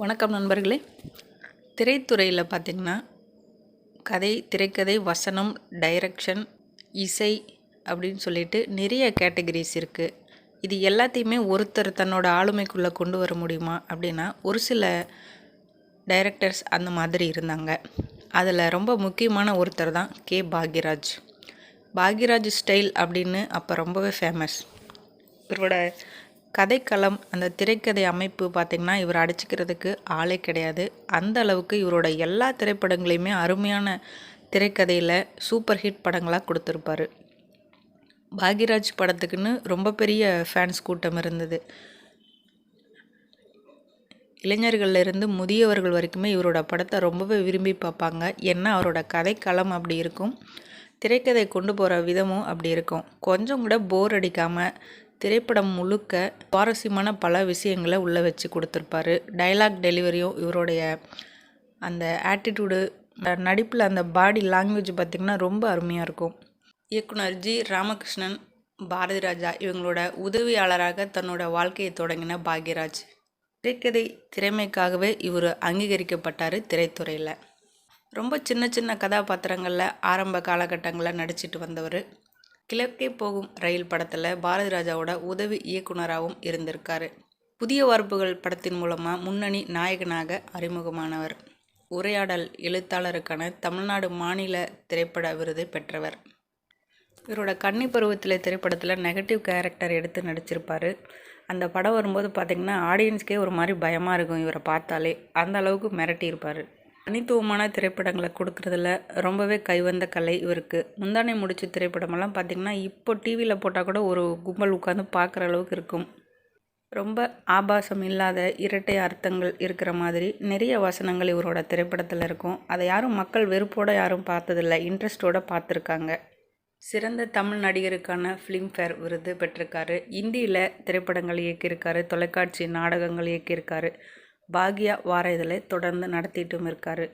வணக்கம் நண்பர்களே. திரைத்துறையில் பார்த்திங்கன்னா கதை திரைக்கதை வசனம் டைரக்ஷன் இசை அப்படின்னு சொல்லிட்டு நிறைய கேட்டகரிஸ் இருக்குது இது எல்லாத்தையுமே ஒருத்தர் தன்னோட ஆளுமைக்குள்ளே கொண்டு வர முடியுமா அப்படின்னா ஒரு சில டைரக்டர்ஸ் அந்த மாதிரி இருந்தாங்க. அதில் ரொம்ப முக்கியமான ஒருத்தர் தான் கே. பாக்யராஜ். பாக்யராஜ் ஸ்டைல் அப்படின்னு அப்போ ரொம்பவே ஃபேமஸ் இவரோட கதைக்களம் அந்த திரைக்கதை அமைப்பு பார்த்திங்கன்னா இவர் அடிச்சுக்கிறதுக்கு ஆளே கிடையாது. அந்த அளவுக்கு இவரோட எல்லா திரைப்படங்களையுமே அருமையான திரைக்கதையில் சூப்பர் ஹிட் படங்களாக கொடுத்துருப்பாரு. பாக்யராஜ் படத்துக்குன்னு ரொம்ப பெரிய ஃபேன்ஸ் கூட்டம் இருந்தது. இளைஞர்கள்லேருந்து முதியவர்கள் வரைக்குமே இவரோட படத்தை ரொம்பவே விரும்பி பார்ப்பாங்க ஏன்னா அவரோட கதைக்களம் அப்படி இருக்கும் திரைக்கதை கொண்டு போகிற விதமும் அப்படி இருக்கும். கொஞ்சம் கூட போர் அடிக்காமல் திரைப்படம் முழுக்க சுவாரஸ்யமான பல விஷயங்களை உள்ளே வச்சு கொடுத்துருப்பாரு. டைலாக் டெலிவரியும் இவருடைய அந்த ஆட்டிடியூடு நடிப்பில் அந்த பாடி லாங்குவேஜ் பார்த்திங்கன்னா ரொம்ப அருமையாக இருக்கும். இயக்குனர் ஜி ராமகிருஷ்ணன் பாரதி ராஜா இவங்களோட உதவியாளராக தன்னோட வாழ்க்கையை தொடங்கின பாக்யராஜ். திரைக்கதை திறமைக்காகவே இவர் அங்கீகரிக்கப்பட்டார் திரைத்துறையில். ரொம்ப சின்ன சின்ன கதாபாத்திரங்களில் ஆரம்ப காலகட்டங்களில் நடிச்சிட்டு வந்தவர். கிழக்கே போகும் ரயில் படத்தில் பாரதி ராஜாவோட உதவி இயக்குனராகவும் இருந்திருக்காரு. புதிய வார்ப்புகள் படத்தின் மூலமாக முன்னணி நாயகனாக அறிமுகமானவர். உரையாடல் எழுத்தாளருக்கான தமிழ்நாடு மாநில திரைப்பட விருது பெற்றவர். இவரோட கன்னி பருவத்தில் திரைப்படத்தில் நெகட்டிவ் கேரக்டர் எடுத்து நடிச்சிருப்பார். அந்த படம் வரும்போது பார்த்திங்கன்னா ஆடியன்ஸ்க்கே ஒரு மாதிரி பயமாக இருக்கும் இவரை பார்த்தாலே. அந்த அளவுக்கு மிரட்டியிருப்பார். தனித்துவமான திரைப்படங்களை கொடுக்குறதுல ரொம்பவே கைவந்த கலை இவருக்கு. முந்தானை முடிச்ச திரைப்படமெல்லாம் பார்த்திங்கன்னா இப்போ டிவியில் போட்டால் கூட ஒரு கும்பல் உட்காந்து பார்க்குற அளவுக்கு இருக்கும். ரொம்ப ஆபாசம் இல்லாத இரட்டை அர்த்தங்கள் இருக்கிற மாதிரி நிறைய வசனங்கள் இவரோட திரைப்படத்தில் இருக்கும். அதை யாரும் மக்கள் வெறுப்போடு யாரும் பார்த்ததில்ல. இன்ட்ரெஸ்டோடு பார்த்துருக்காங்க. சிறந்த தமிழ் நடிகருக்கான ஃபிலிம்ஃபேர் விருது பெற்றிருக்காரு. இந்தியில் திரைப்படங்கள் இயக்கியிருக்காரு தொலைக்காட்சி நாடகங்கள் இயக்கியிருக்காரு. பாக்யா வார இதழை தொடர்ந்து நடத்திட்டும் இருக்கார்.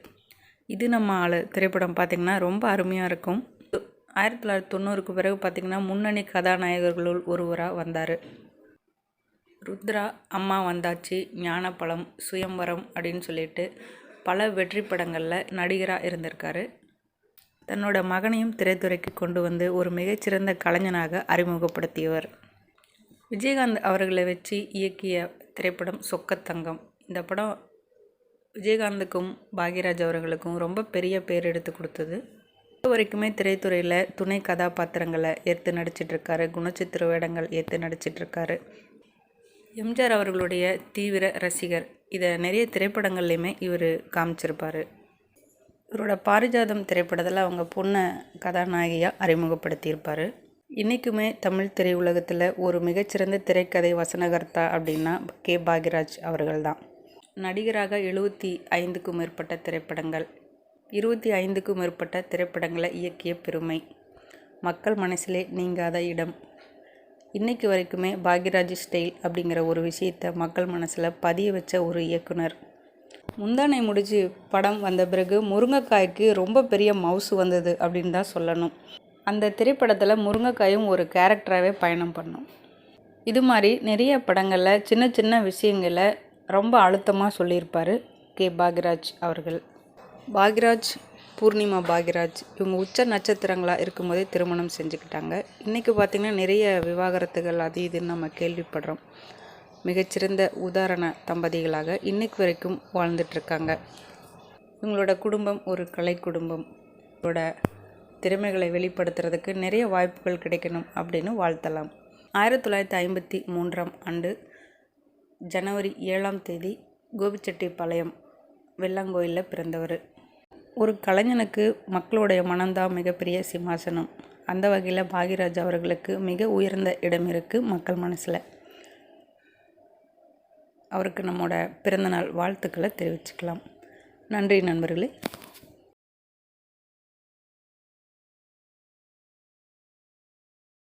இது நம்ம ஆள் திரைப்படம் பார்த்திங்கன்னா ரொம்ப அருமையாக இருக்கும். ஆயிரத்தி தொள்ளாயிரத்தி தொண்ணூறுக்கு பிறகு பார்த்திங்கன்னா முன்னணி கதாநாயகர்களுள் ஒருவராக வந்தார். ருத்ரா அம்மா வந்தாச்சு ஞானப்பழம் சுயம்பரம் அப்படின்னு சொல்லிட்டு பல வெற்றி படங்களில் நடிகராக இருந்திருக்காரு. தன்னோட மகனையும் திரைத்துறைக்கு கொண்டு வந்து ஒரு மிகச்சிறந்த கலைஞனாக அறிமுகப்படுத்தியவர். விஜயகாந்த் அவர்களை வச்சு இயக்கிய திரைப்படம் சொக்கத்தங்கம். இந்த படம் விஜயகாந்துக்கும் பாக்யராஜ் அவர்களுக்கும் ரொம்ப பெரிய பேர் எடுத்து கொடுத்தது. இப்போ வரைக்குமே திரைத்துறையில் துணை கதாபாத்திரங்களை ஏற்று நடிச்சிட்ருக்காரு. குணச்சித்திர வேடங்கள் ஏற்று நடிச்சிட்ருக்காரு. எம்ஜிஆர் அவர்களுடைய தீவிர ரசிகர். இதை நிறைய திரைப்படங்கள்லையுமே இவர் காமிச்சிருப்பார். இவரோட பாரிஜாதம் திரைப்படத்தில் அவங்க பொண்ணை கதாநாயகியாக அறிமுகப்படுத்தியிருப்பார். இன்றைக்குமே தமிழ் திரையுலகத்தில் ஒரு மிகச்சிறந்த திரைக்கதை வசனகர்த்தா அப்படின்னா கே. பாக்யராஜ் அவர்கள் தான் நடிகராக எழுபத்தி ஐந்துக்கும் மேற்பட்ட திரைப்படங்கள். இருபத்தி ஐந்துக்கும் மேற்பட்ட திரைப்படங்களை இயக்கிய பெருமை. மக்கள் மனசிலே நீங்காத இடம். இன்றைக்கு வரைக்குமே பாக்யராஜ் ஸ்டைல் அப்படிங்கிற ஒரு விஷயத்தை மக்கள் மனசில் பதிய வச்ச ஒரு இயக்குனர். முந்தானை முடிச்சு படம் வந்த பிறகு முருங்கைக்காய்க்கு ரொம்ப பெரிய மவுசு வந்தது அப்படின்னு தான் சொல்லணும். அந்த திரைப்படத்தில் முருங்கைக்காயும் ஒரு கேரக்டராகவே பயணம் பண்ணும். இது மாதிரி நிறைய படங்களில் சின்ன சின்ன விஷயங்களை ரொம்ப அழுத்தமாக சொல்லியிருப்பார் கே. பாக்யராஜ் அவர்கள். பாக்யராஜ் பூர்ணிமா பாக்யராஜ் இவங்க உச்ச நட்சத்திரங்களாக இருக்கும்போதே திருமணம் செஞ்சுக்கிட்டாங்க. இன்றைக்கி பார்த்திங்கன்னா நிறைய விவாகரத்துகள் அது இதுன்னு நம்ம கேள்விப்படுறோம். மிகச்சிறந்த உதாரண தம்பதிகளாக இன்றைக்கு வரைக்கும் வாழ்ந்துட்டுருக்காங்க. இவங்களோட குடும்பம் ஒரு கலை குடும்பம். இவங்களோட திறமைகளை வெளிப்படுத்துறதுக்கு நிறைய வாய்ப்புகள் கிடைக்கணும் அப்படின்னு வாழ்த்தலாம். ஆயிரத்தி தொள்ளாயிரத்தி ஐம்பத்தி மூன்றாம் ஆண்டு ஜனவரி ஏழாம் தேதி கோபிச்செட்டிப்பாளையம் வெள்ளாங்கோயிலில் பிறந்தவர். ஒரு கலைஞனுக்கு மக்களுடைய மனம்தான் மிகப்பெரிய சிம்மாசனம். அந்த வகையில் பாகிராஜ் அவர்களுக்கு மிக உயர்ந்த இடம் இருக்குது மக்கள் மனசில். அவருக்கு நம்மளோட பிறந்தநாள் வாழ்த்துக்களை தெரிவிச்சுக்கலாம். நன்றி நண்பர்களே.